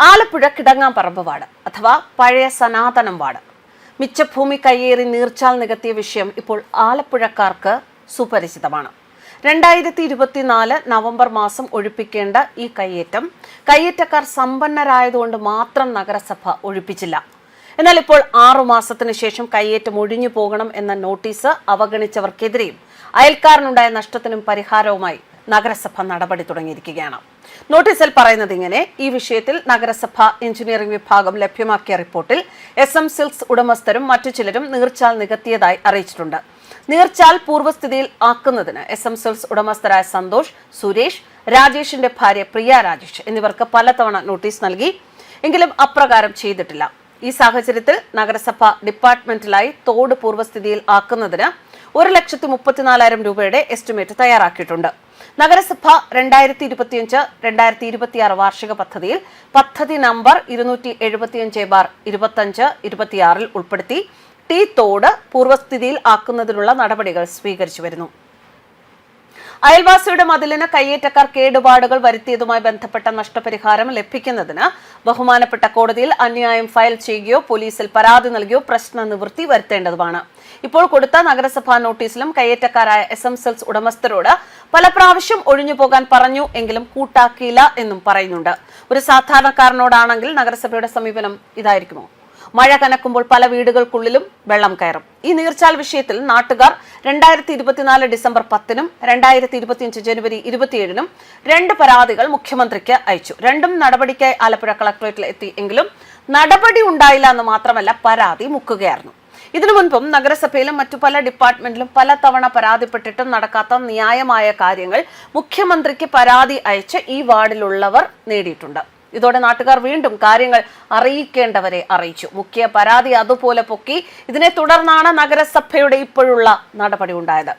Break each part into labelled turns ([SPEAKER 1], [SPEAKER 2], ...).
[SPEAKER 1] Alappuzha കിടങ്ങാപ്പറമ്പ് ward അഥവാ പഴയ സനാതനം ward മിച്ചഭൂമി കയ്യേറി നീർച്ചാൽ നികത്തിയ വിഷയം ഇപ്പോൾ ആലപ്പുഴക്കാർക്ക് സുപരിചിതമാണ്. രണ്ടായിരത്തി ഇരുപത്തിനാല് നവംബർ മാസം ഒഴിപ്പിക്കേണ്ട ഈ കയ്യേറ്റം കയ്യേറ്റക്കാർ സമ്പന്നരായതുകൊണ്ട് മാത്രം നഗരസഭ ഒഴിപ്പിച്ചില്ല. എന്നാൽ ഇപ്പോൾ ആറു മാസത്തിന് ശേഷം കയ്യേറ്റം ഒഴിഞ്ഞു പോകണം എന്ന നോട്ടീസ് അവഗണിച്ചവർക്കെതിരെയും അയൽക്കാരനുണ്ടായ നഷ്ടത്തിനും പരിഹാരവുമായി നഗരസഭ നടപടി തുടങ്ങിയിരിക്കുകയാണ്. നോട്ടീസിൽ പറയുന്നത് ഇങ്ങനെ ഈ വിഷയത്തിൽ നഗരസഭ എഞ്ചിനീയറിംഗ് വിഭാഗം ലഭ്യമാക്കിയ റിപ്പോർട്ടിൽ എസ് എം സിൽക്സ് ഉടമസ്ഥരും മറ്റു ചിലരും നീർച്ചാൽ നികത്തിയതായി അറിയിച്ചിട്ടുണ്ട്. നീർച്ചാൽ പൂർവസ്ഥിതിയിൽ ആക്കുന്നതിന് എസ് എം സിൽസ് ഉടമസ്ഥരായ സന്തോഷ് സുരേഷ് രാജേഷിന്റെ ഭാര്യ പ്രിയ രാജേഷ് എന്നിവർക്ക് പലതവണ നോട്ടീസ് നൽകി. എങ്കിലും അപ്രകാരം ചെയ്തിട്ടില്ല. ഈ സാഹചര്യത്തിൽ നഗരസഭ ഡിപ്പാർട്ട്മെന്റിലായി തോട് പൂർവസ്ഥിതിയിൽ ആക്കുന്നതിന് ഒരു ലക്ഷത്തി മുപ്പത്തിനാലായിരം രൂപയുടെ എസ്റ്റിമേറ്റ് തയ്യാറാക്കിയിട്ടുണ്ട്. നഗരസഭ രണ്ടായിരത്തി ഇരുപത്തിയഞ്ച് രണ്ടായിരത്തി ഇരുപത്തിയാറ് വാർഷിക പദ്ധതിയിൽ പദ്ധതി നമ്പർ ഇരുന്നൂറ്റി എഴുപത്തിയഞ്ച് ബാർ ഇരുപത്തഞ്ച് ഇരുപത്തിയാറിൽ ഉൾപ്പെടുത്തി ടി തോട് പൂർവസ്ഥിതിയിൽ ആക്കുന്നതിനുള്ള നടപടികൾ സ്വീകരിച്ചു വരുന്നു. അയൽവാസിയുടെ മതിലിന് കയ്യേറ്റക്കാർ കേടുപാടുകൾ വരുത്തിയതുമായി ബന്ധപ്പെട്ട നഷ്ടപരിഹാരം ലഭിക്കുന്നതിന് ബഹുമാനപ്പെട്ട കോടതിയിൽ അന്യായം ഫയൽ ചെയ്യുകയോ പോലീസിൽ പരാതി നൽകിയോ പ്രശ്ന നിവൃത്തി വരുത്തേണ്ടതുമാണ്. ഇപ്പോൾ കൊടുത്ത നഗരസഭാ നോട്ടീസിലും കയ്യേറ്റക്കാരായ എസ് എം സെൽസ് ഉടമസ്ഥരോട് പല പ്രാവശ്യം ഒഴിഞ്ഞു പോകാൻ പറഞ്ഞു എങ്കിലും കൂട്ടാക്കിയില്ല എന്നും പറയുന്നുണ്ട്. ഒരു സാധാരണക്കാരനോടാണെങ്കിൽ നഗരസഭയുടെ സമീപനം ഇതായിരിക്കുമോ? മഴ കനക്കുമ്പോൾ പല വീടുകൾക്കുള്ളിലും വെള്ളം കയറും. ഈ നീർച്ചാൽ വിഷയത്തിൽ നാട്ടുകാർ രണ്ടായിരത്തി ഇരുപത്തിനാല് ഡിസംബർ പത്തിനും രണ്ടായിരത്തി ഇരുപത്തിയഞ്ച് ജനുവരി ഇരുപത്തിയേഴിനും രണ്ട് പരാതികൾ മുഖ്യമന്ത്രിക്ക് അയച്ചു. രണ്ടും നടപടിക്കായി ആലപ്പുഴ കളക്ടറേറ്റിൽ എത്തി എങ്കിലും നടപടി ഉണ്ടായില്ല എന്ന് മാത്രമല്ല പരാതി മുക്കുകയായിരുന്നു. ഇതിനു മുൻപും നഗരസഭയിലും മറ്റു പല ഡിപ്പാർട്ട്മെന്റിലും പല തവണ പരാതിപ്പെട്ടിട്ടും നടക്കാത്ത ന്യായമായ കാര്യങ്ങൾ മുഖ്യമന്ത്രിക്ക് പരാതി അയച്ച് ഈ വാർഡിലുള്ളവർ നേടിയിട്ടുണ്ട്. ഇതോടെ നാട്ടുകാർ വീണ്ടും കാര്യങ്ങൾ അറിയിക്കേണ്ടവരെ അറിയിച്ചു. മുഖ്യ പരാതി അതുപോലെ പൊക്കി. ഇതിനെ തുടർന്നാണ് നഗരസഭയുടെ ഇപ്പോഴുള്ള നടപടി ഉണ്ടായത്.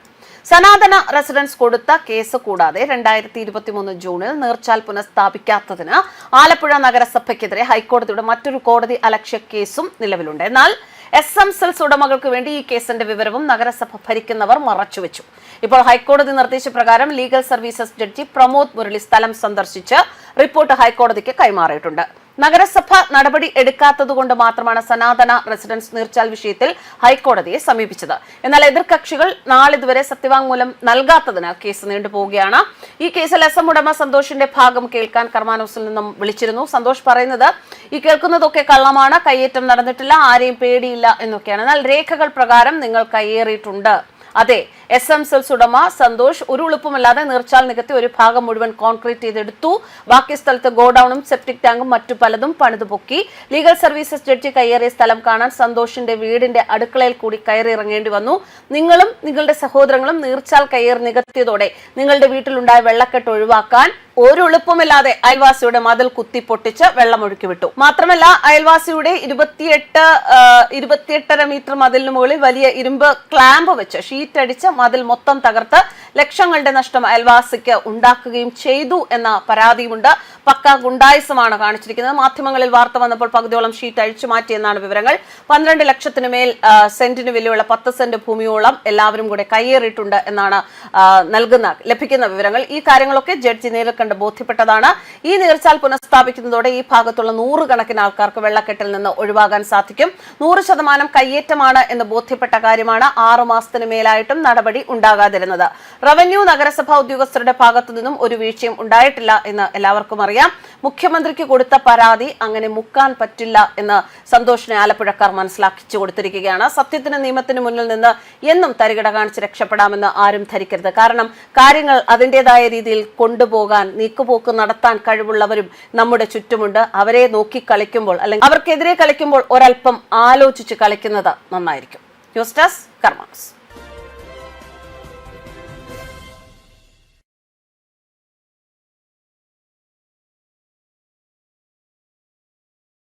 [SPEAKER 1] സനാതന റെസിഡൻസ് കൊടുത്ത കേസ് കൂടാതെ രണ്ടായിരത്തി ഇരുപത്തി മൂന്ന് ജൂണിൽ നീർച്ചാൽ പുനഃസ്ഥാപിക്കാത്തതിന് ആലപ്പുഴ നഗരസഭയ്ക്കെതിരെ ഹൈക്കോടതിയുടെ മറ്റൊരു കോടതി അലക്ഷ്യ കേസും നിലവിലുണ്ട്. എന്നാൽ എസ് എം സെൽസ് ഉടമകൾക്ക് വേണ്ടി ഈ കേസിന്റെ വിവരവും നഗരസഭ ഭരിക്കുന്നവർ മറച്ചുവെച്ചു. ഇപ്പോൾ ഹൈക്കോടതി നിർദ്ദേശപ്രകാരം legal services judge Pramod Murali സ്ഥലം സന്ദർശിച്ച് റിപ്പോർട്ട് ഹൈക്കോടതിക്ക് കൈമാറിയിട്ടുണ്ട്. നഗരസഭ നടപടി എടുക്കാത്തതുകൊണ്ട് മാത്രമാണ് സനാതന റെസിഡൻസ് നീർച്ചാൽ വിഷയത്തിൽ ഹൈക്കോടതിയെ സമീപിച്ചത്. എന്നാൽ എതിർകക്ഷികൾ നാളിതുവരെ സത്യവാങ്മൂലം നൽകാത്തതിനാൽ കേസ് നീണ്ടുപോവുകയാണ് ഈ കേസിൽ എസ് എം ഉടമ സന്തോഷിന്റെ ഭാഗം കേൾക്കാൻ കർമാനോസിൽ നിന്നും വിളിച്ചിരുന്നു. സന്തോഷ് പറയുന്നത് ഈ കേൾക്കുന്നതൊക്കെ കള്ളമാണ് കയ്യേറ്റം നടന്നിട്ടില്ല ആരെയും പേടിയില്ല എന്നൊക്കെയാണ്. എന്നാൽ രേഖകൾ പ്രകാരം നിങ്ങൾ കയ്യേറിയിട്ടുണ്ട്. അതെ എസ് എം സെൽസ് ഉടമ സന്തോഷ് ഒരു ഉളുപ്പുമല്ലാതെ നീർച്ചാൽ നികത്തി ഒരു ഭാഗം മുഴുവൻ കോൺക്രീറ്റ് ചെയ്തെടുത്തു. ബാക്കി സ്ഥലത്ത് ഗോഡൌണും സെപ്റ്റിക് ടാങ്കും മറ്റു പലതും പണിതു പൊക്കി. ലീഗൽ സർവീസസ് ജഡ്ജി കയ്യേറിയ സ്ഥലം കാണാൻ സന്തോഷിന്റെ വീടിന്റെ അടുക്കളയിൽ കൂടി കയറി ഇറങ്ങേണ്ടി വന്നു. നിങ്ങളും നിങ്ങളുടെ സഹോദരങ്ങളും നീർച്ചാൽ കയ്യേറി നികത്തിയതോടെ നിങ്ങളുടെ വീട്ടിലുണ്ടായ വെള്ളക്കെട്ട് ഒഴിവാക്കാൻ ഒരു എളുപ്പമില്ലാതെ അയൽവാസിയുടെ മതിൽ കുത്തി പൊട്ടിച്ച് വെള്ളമൊഴുക്കി വിട്ടു. മാത്രമല്ല അയൽവാസിയുടെ ഇരുപത്തിയെട്ട് ഇരുപത്തിയെട്ടര മീറ്റർ മതിലിന് മുകളിൽ വലിയ ഇരുമ്പ് ക്ലാമ്പ് വെച്ച് ഷീറ്റ് അടിച്ച് മതിൽ മൊത്തം തകർത്ത് ലക്ഷങ്ങളുടെ നഷ്ടം അയൽവാസിക്ക് ഉണ്ടാക്കുകയും ചെയ്തു എന്ന പരാതിയുമുണ്ട്. പക്ക ഗുണ്ടായിസമാണ് കാണിച്ചിരിക്കുന്നത്. മാധ്യമങ്ങളിൽ വാർത്ത വന്നപ്പോൾ പകുതിയോളം ഷീറ്റ് അഴിച്ചു മാറ്റിയെന്നാണ് വിവരങ്ങൾ. പന്ത്രണ്ട് ലക്ഷത്തിന് മേൽ സെന്റിന് വിലയുള്ള പത്ത് സെന്റ് ഭൂമിയോളം എല്ലാവരും കൂടെ കയ്യേറിയിട്ടുണ്ട് എന്നാണ് നൽകുന്ന ലഭിക്കുന്ന വിവരങ്ങൾ. ഈ കാര്യങ്ങളൊക്കെ ജഡ്ജി നേരിൽ കണ്ട് ബോധ്യപ്പെട്ടതാണ്. ഈ നീർച്ചാൽ പുനഃസ്ഥാപിക്കുന്നതോടെ ഈ ഭാഗത്തുള്ള നൂറുകണക്കിന് ആൾക്കാർക്ക് വെള്ളക്കെട്ടിൽ നിന്ന് ഒഴിവാകാൻ സാധിക്കും. നൂറ് ശതമാനം കയ്യേറ്റമാണ് എന്ന് ബോധ്യപ്പെട്ട കാര്യമാണ് ആറു മാസത്തിന് മേലായിട്ടും നടപടി ഉണ്ടാകാതിരുന്നത്. റവന്യൂ നഗരസഭാ ഉദ്യോഗസ്ഥരുടെ ഭാഗത്തു നിന്നും ഒരു വീഴ്ചയും ഉണ്ടായിട്ടില്ല എന്ന് എല്ലാവർക്കും അറിയാം. മുഖ്യമന്ത്രിക്ക് കൊടുത്ത പരാതി അങ്ങനെ മുക്കാൻ പറ്റില്ല എന്ന് സന്തോഷിനെ ആലപ്പുഴക്കാർ മനസ്സിലാക്കിച്ചു കൊടുത്തിരിക്കുകയാണ്. സത്യത്തിന് നിയമത്തിന് മുന്നിൽ നിന്ന് എന്നും തരികിട കാണിച്ച് രക്ഷപ്പെടാമെന്ന് ആരും ധരിക്കരുത്. കാരണം കാര്യങ്ങൾ അതിന്റെതായ രീതിയിൽ കൊണ്ടുപോകാൻ നീക്കുപോക്ക് നടത്താൻ കഴിവുള്ളവരും നമ്മുടെ ചുറ്റുമുണ്ട്. അവരെ നോക്കി കളിക്കുമ്പോൾ അല്ലെങ്കിൽ അവർക്കെതിരെ കളിക്കുമ്പോൾ ഒരല്പം ആലോചിച്ച് കളിക്കുന്നത് നന്നായിരിക്കും. News desk karmas